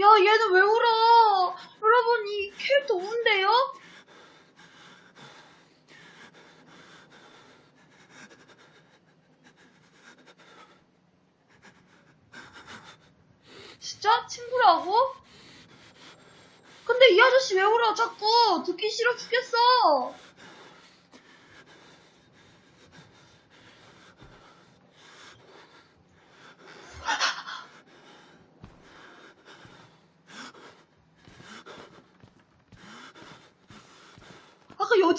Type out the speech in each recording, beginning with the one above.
야, 얘는 왜 울어? 여러분, 이 캐릭터 우는데요? 진짜? 친구라고? 근데 이 아저씨 왜 울어, 자꾸? 듣기 싫어 죽겠어.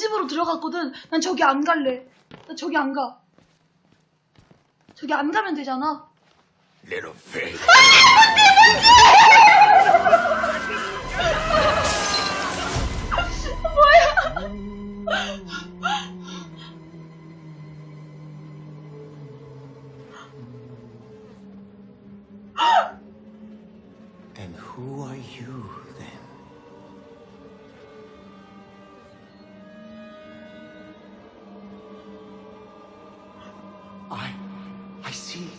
집으로 들어갔거든. 난 저기 안 갈래. 나 저기 안 가. 저기 안 가면 되잖아. Little pig. And I, I see.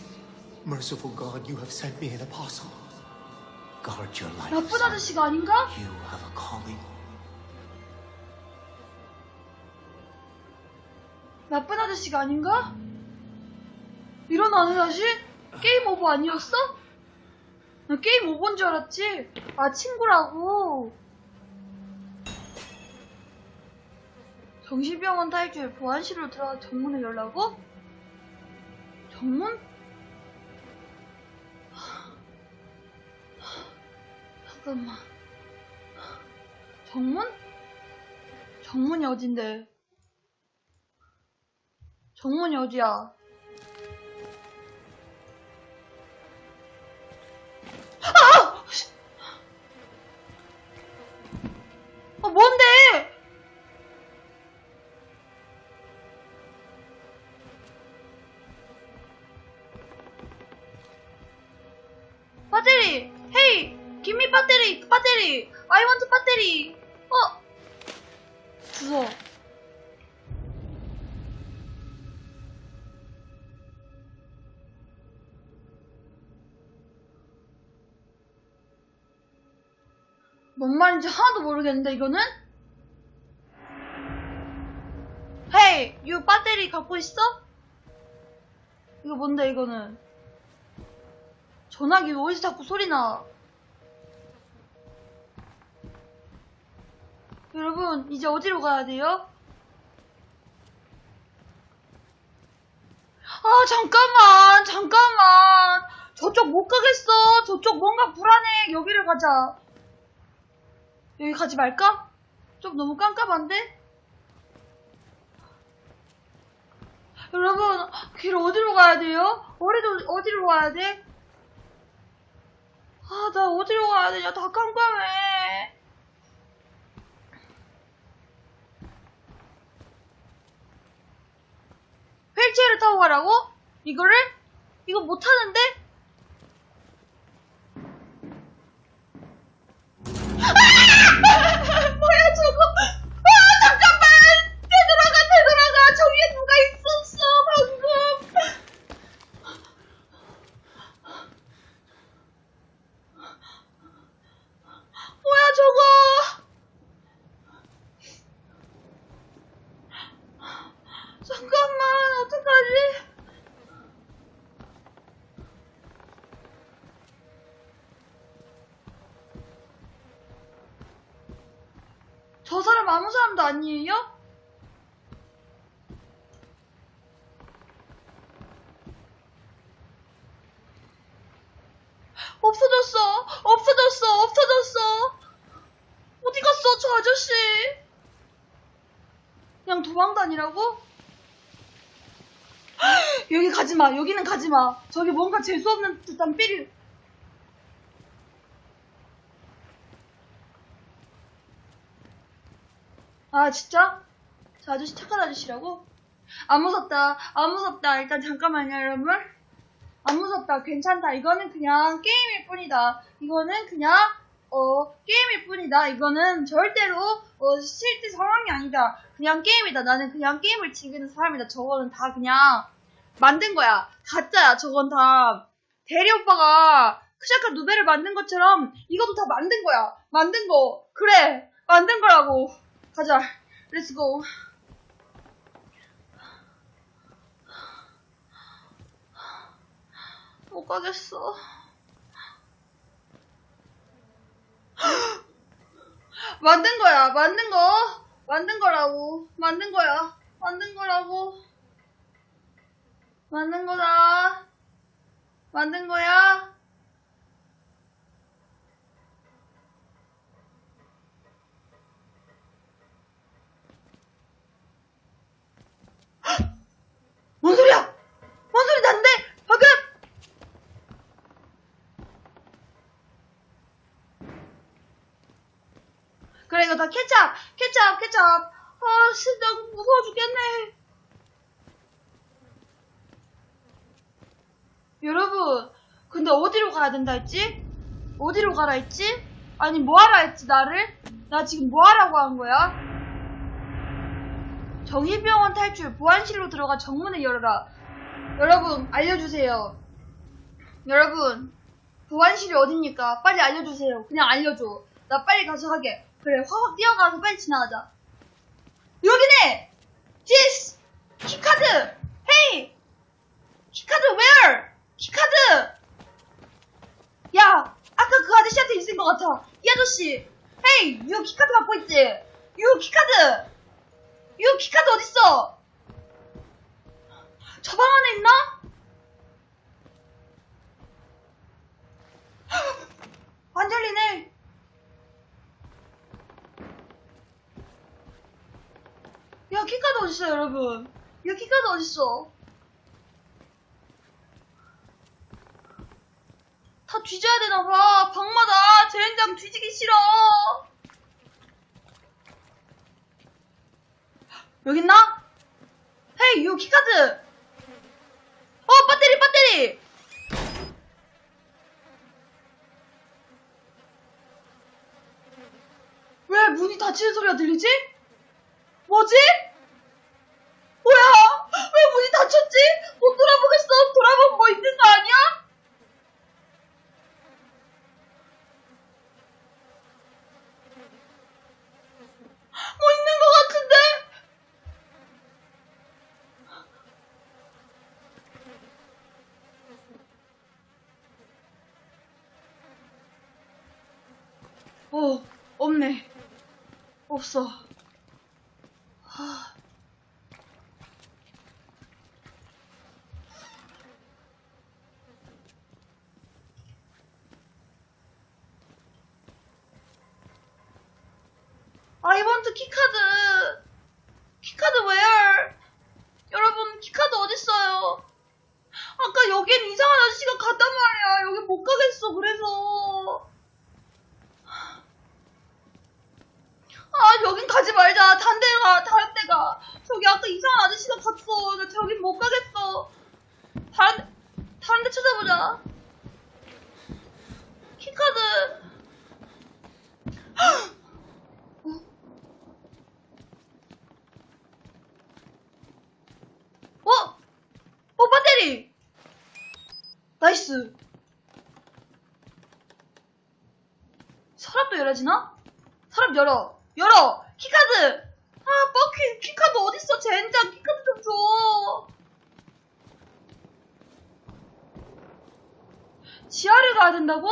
Merciful God, you have sent me an apostle. Guard your life. 나쁜 son. 아저씨가 아닌가? You have a calling. 나쁜 아저씨가 아닌가? 이런 아저씨? 게임 오버 아니었어? 나 게임 오버인 줄 알았지. 아, 친구라고. 정신병원 탈출 보안실로 들어가 정문을 열라고? 정문? 잠깐만. 정문? 정문이 어딘데? 정문이 어디야? 아! 씨. 어, 뭔데? 배터리! 어? 주워. 뭔 말인지 하나도 모르겠는데 이거는? 헤이, 유 배터리 갖고 있어? 이거 뭔데 이거는? 전화기 왜 어디서 자꾸 소리 나? 여러분, 이제 어디로 가야 돼요? 아, 잠깐만, 잠깐만. 저쪽 못 가겠어. 저쪽 뭔가 불안해. 여기를 가자. 여기 가지 말까? 좀 너무 깜깜한데? 여러분, 길 어디로 가야 돼요? 어디로, 어디로 가야 돼? 아, 나 어디로 가야 되냐? 다 깜깜해. 휠체어를 타고 가라고? 이거를? 이거 못하는데? 뭐야 저거? 아 잠깐만! 되돌아가 되돌아가! 저 위에 누가 있었어 방금! 뭐야 저거? 잠깐 아니에요? 없어졌어! 없어졌어! 없어졌어! 어디 갔어, 저 아저씨? 그냥 도망 다니라고? 여기 가지 마. 여기는 가지 마. 저기 뭔가 재수 없는 듯한 삐리. 아, 진짜? 저 아저씨 착한 아저씨라고? 안 무섭다. 안 무섭다. 일단 잠깐만요, 여러분. 안 무섭다. 괜찮다. 이거는 그냥 게임일 뿐이다. 이거는 그냥, 어, 게임일 뿐이다. 이거는 절대로, 어, 실제 상황이 아니다. 그냥 게임이다. 나는 그냥 게임을 즐기는 사람이다. 저거는 다 그냥 만든 거야. 가짜야. 저건 다. 대리 오빠가 크샤카 누베를 만든 것처럼 이것도 다 만든 거야. 만든 거. 그래. 만든 거라고. 가자. 렛츠고. 못 가겠어. 만든 거야. 만든 거. 만든 거라고. 만든 거야. 만든 거라고. 만든 거다. 만든 거야. 뭔 소리야? 뭔 소리 난데? 방금! 그래, 이거 다 케찹! 케찹, 케찹! 아, 진짜 무서워 죽겠네. 여러분, 근데 어디로 가야 된다 했지? 어디로 가라 했지? 아니, 뭐 하라 했지, 나를? 나 지금 뭐 하라고 한 거야? 정의병원 탈출, 보안실로 들어가 정문을 열어라. 여러분, 알려주세요. 여러분, 보안실이 어딥니까? 빨리 알려주세요. 그냥 알려줘. 나 빨리 가서 하게. 그래, 확확 뛰어가서 빨리 지나가자. 여기네! 지스! 키카드! 헤이! 키카드 where? 키카드! 야! 아까 그 아저씨한테 있은 것 같아. 이 아저씨! 헤이! 유 키카드 갖고 있지? 유 키카드! 유 키카드 어딨어? 저 방 안에 있나? 안 열리네. 야, 키카드 어딨어, 여러분? 야, 키카드 어딨어? 다 뒤져야 되나봐. 방마다 젠장 뒤지기 싫어. 여기 있나? 헤이, 유 키카드! 어, 배터리, 배터리! 왜 문이 닫히는 소리가 들리지? 뭐지? 뭐야? 왜 문이 닫혔지? 못 돌아보겠어. 돌아보면 뭐 있는 거 아니야? 뭐 있는 거 같은데? 어, 없네. 없어. 하... 아 이번트 키카드. 키카드 where? 여러분, 키카드 어딨어요? 아까 여긴 이상한 아저씨가 갔단 말이야. 여기 못 가겠어, 그래서. 아, 여긴 가지 말자. 다른 데 가, 다른 데 가. 저기 아까 이상한 아저씨가 갔어. 나 저긴 못 가겠어. 다른, 데- 다른 데 찾아보자. 키카드. 어? 어, 배터리! 나이스. 서랍도 열어지나? 서랍 열어. 열어! 키카드! 아, 뻑키, 키카드 어딨어, 젠장. 키카드 좀 줘. 지하를 가야 된다고?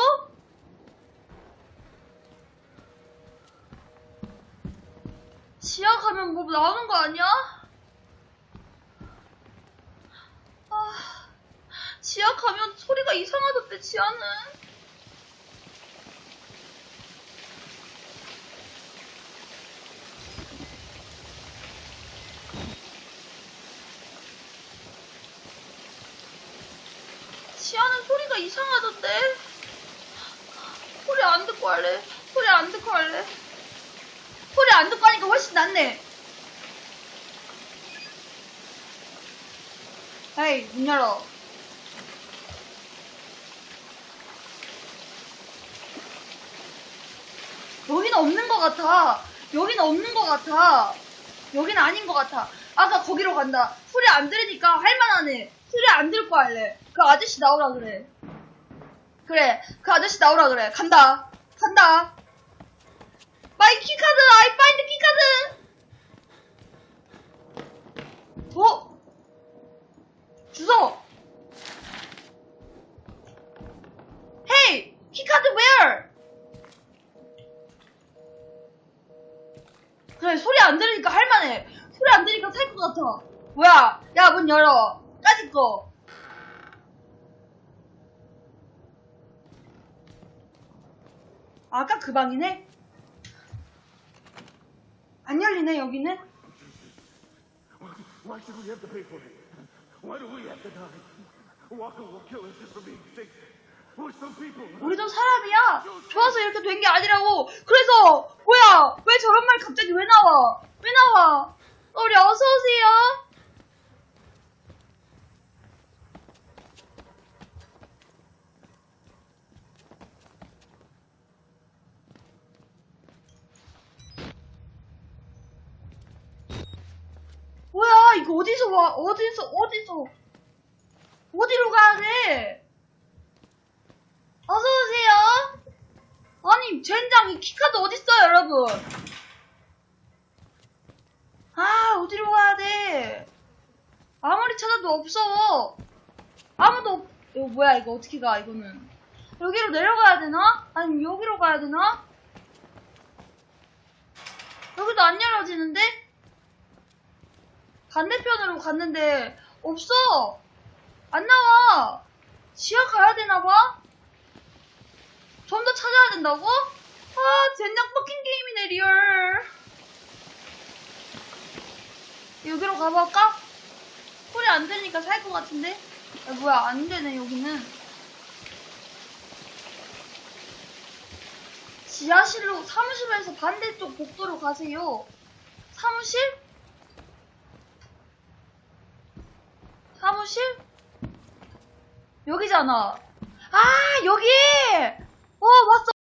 지하 가면 뭐 나오는 거 아니야? 아, 지하 가면 소리가 이상하던데, 지하는 소리가 이상하던데? 소리 안 듣고 할래. 소리 안 듣고 할래. 소리 안 듣고 하니까 훨씬 낫네. 에이, 문 열어. 여기는 없는 것 같아. 여기는 없는 것 같아. 여기는 아닌 것 같아. 아까 거기로 간다. 소리 안 들으니까 할만하네. 소리 안 듣고 할래. 그 아저씨 나오라 그래. 그 그래 그 아저씨 나오라 그래 간다 간다 마이 키카드 아이 파인드 키카드. 어? 주소. 헤이 키카드 where? 그래 소리 안 들으니까 할만해. 소리 안 들으니까 살 것 같아. 뭐야? 야 문 열어. 까짓 거. 아까 그 방이네? 안 열리네, 여기는? Why should we have to pay for it? Why do we have to die? Walker will kill us just for being sick. We're some people. 우리도 사람이야! 좋아서 이렇게 된 게 아니라고! 그래서, 뭐야! 왜 저런 말 갑자기 왜 나와? 왜 나와? 우리 어서 오세요! 뭐야, 이거 어디서 와? 어디서, 어디서? 어디로 가야 돼? 어서 오세요. 아니, 젠장, 이 키카드 어딨어요, 여러분? 아, 어디로 가야 돼? 아무리 찾아도 없어. 아무도 없, 이거 뭐야, 이거 어떻게 가, 이거는. 여기로 내려가야 되나? 아니면 여기로 가야 되나? 여기도 안 열어지는데? 반대편으로 갔는데, 없어! 안 나와! 지하 가야 되나봐? 좀 더 찾아야 된다고? 아, 젠장 퍼킹 게임이네, 리얼. 여기로 가볼까? 소리 안 들리니까 살 것 같은데? 야, 뭐야, 안 되네, 여기는. 지하실로, 사무실에서 반대쪽 복도로 가세요. 사무실? 사무실? 여기잖아. 아, 여기! 어, 왔어,